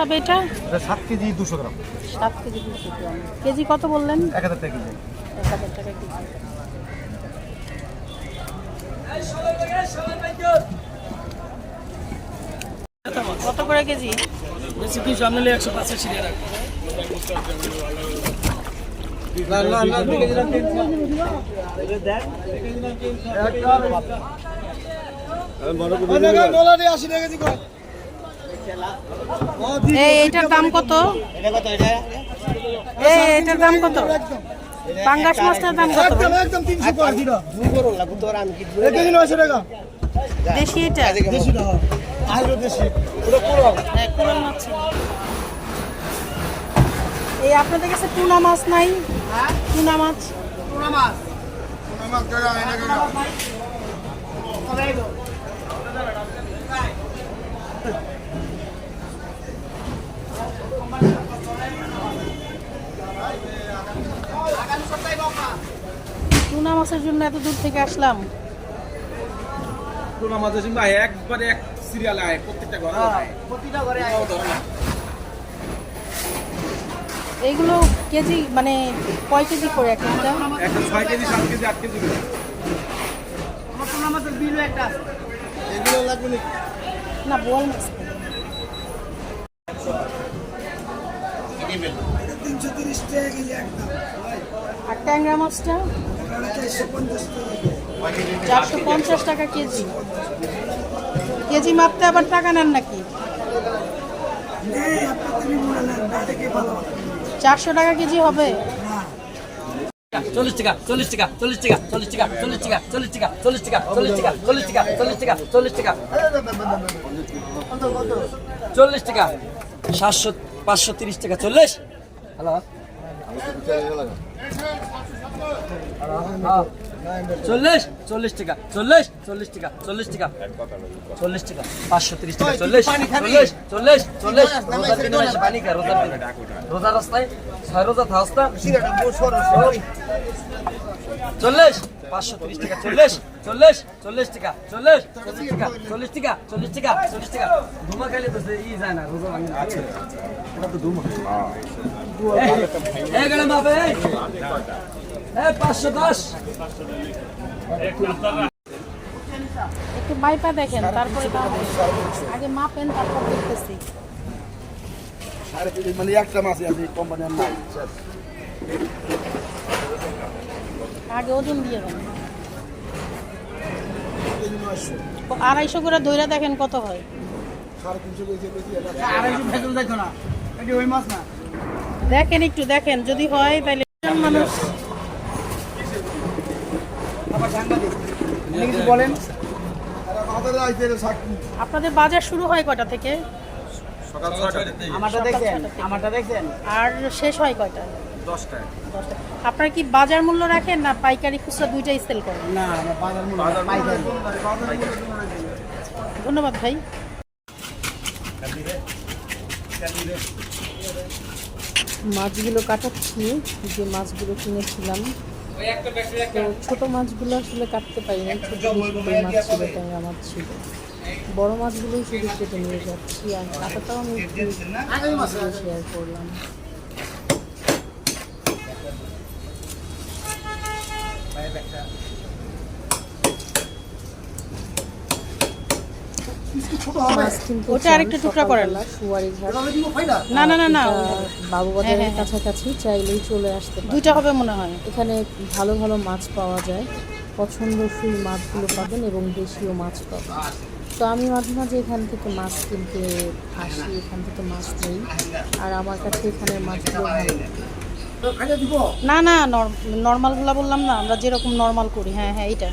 হবে এটা এটা সাত কেজি দুশো গ্রাম। সাত কেজি দুশো গ্রাম। কেজি কত বললেন? এক হাজার টাকা কেজি। এক হাজার টাকা কেজি। কত করে কেজি? বেশি কিছু আপনি নিলে একশো পাঁচাশি টাকা রাখবেন। এই এটার দাম কত? এই এটার দাম কত? পাঙ্গাস মাছটার দাম কত? একদম 300 পার দিরা দুপুর লাগু তোর আমি কি এটা কি 900 টাকা। দেশি এটা? দেশি না আইলো দেশি। পুরো পুরো হ্যাঁ পুরো মাছ। এই আপনাদের কাছে টুনা মাছ নাই? হ্যাঁ টুনা মাছ? টুনা মাছ। টুনা মাছ গড়া আইনা গড়া কবে আইলো মাছের জন্য এত দূর থেকে আসলাম। টুনা মাছের আয়, একবারে এক সিরিয়ালে আয় প্রত্যেকটা ঘরে। কোথাও ধরে না। এইগুলো কেজি মানে কয় কেজি করে এক একটা একটা ছয় কেজি সাত কেজি আট কেজি করে। এগুলো লাগবে নাকি? না বোয়াল মাছ তিনশো তিরিশ টাকা কেজি একদম। আর ট্যাংরা মাছটা? চারশো পঞ্চাশ টাকা কেজি কেজি মাপতে আবার টাকা নেন নাকি মনে চারশো টাকা কেজি হবে চল্লিশ টাকা চল্লিশ টাকা চল্লিশ টাকা চল্লিশ টাকা চল্লিশ টাকা চল্লিশ টাকা চল্লিশ টাকা চল্লিশ টাকা চল্লিশ টাকা চল্লিশ টাকা চল্লিশ টাকা চল্লিশ টাকা সাতশো পাঁচশো তিরিশ টাকা চল্লিশ হ্যালো হ্যাঁ। চল্লিশ চল্লিশ টাকা চল্লিশ চল্লিশ টাকা চল্লিশ টাকা চল্লিশ টাকা পাঁচশো তিরিশ টাকা চল্লিশ চল্লিশ চল্লিশ চল্লিশ রোজার দিনে পানি খা রোজার দিনে। রোজার রাস্তায় ছয় রোজা থাকস না। চল্লিশ পাঁচশো তিরিশ টাকা চল্লিশ। চল্লিশ চল্লিশ টাকা চল্লিশ চল্লিশ টাকা চল্লিশ টাকা চল্লিশ টাকা চল্লিশ টাকা। ধুমা খাইলে তো ই যায় না রোজা ভাঙে না। এটা তো ধুমা। এই গেলে বাবা এই। এই পাঁচশো দশ। একটু বাইপা দেখেন তারপরে আগে মাপেন তারপর দেখতেছি। মানে একটা মাছ আছে কোম্পানির নাই আগে ওজন দিয়ে দেন। আড়াইশো করে ধইরা দেখেন কত হয়। দেখেন একটু দেখেন যদি হয় তাহলে মানুষ বলেন? আপনাদের বাজার শুরু হয় কটা থেকে? আমারটা দেখছেন আমারটা দেখছেন আর শেষ হয় কয়টা? দশটা। আপনারা কি বাজার মূল্য রাখেন না পাইকারি খুচরা দুইটাই সেল করেন? না বাজার মূল্য পাইকারি। ধন্যবাদ ভাই। মাছগুলো কাটাচ্ছি যে মাছগুলো কিনেছিলাম। তো ছোট মাছগুলো আসলে কাটতে পারি না ছোট মাছ ছিল ট্যাংরা মাছ ছিল। বড় মাছগুলোই শুধু কেটে নিয়ে যাচ্ছি আর কাটাটাও আমি শেয়ার করলাম। মাছ কিন্তু ওটা আরেকটু টুকরা করেন। না না না না। বাবু বাজারের কাছাকাছি চাইলেই চলে আসতে দুইটা হবে মনে হয়। এখানে ভালো ভালো মাছ পাওয়া যায়। পছন্দসই মাছগুলো পাবেন এবং দেশীয় মাছ পাবেন। তো আমি মাঝে মাঝে এখান থেকে মাছ কিনতে আসি এখান থেকে মাছ নেই। আর আমার কাছে এখানে মাছগুলো ভালো। না না নর্মালগুলো বললাম না আমরা যেরকম নর্মাল করি হ্যাঁ হ্যাঁ এইটা।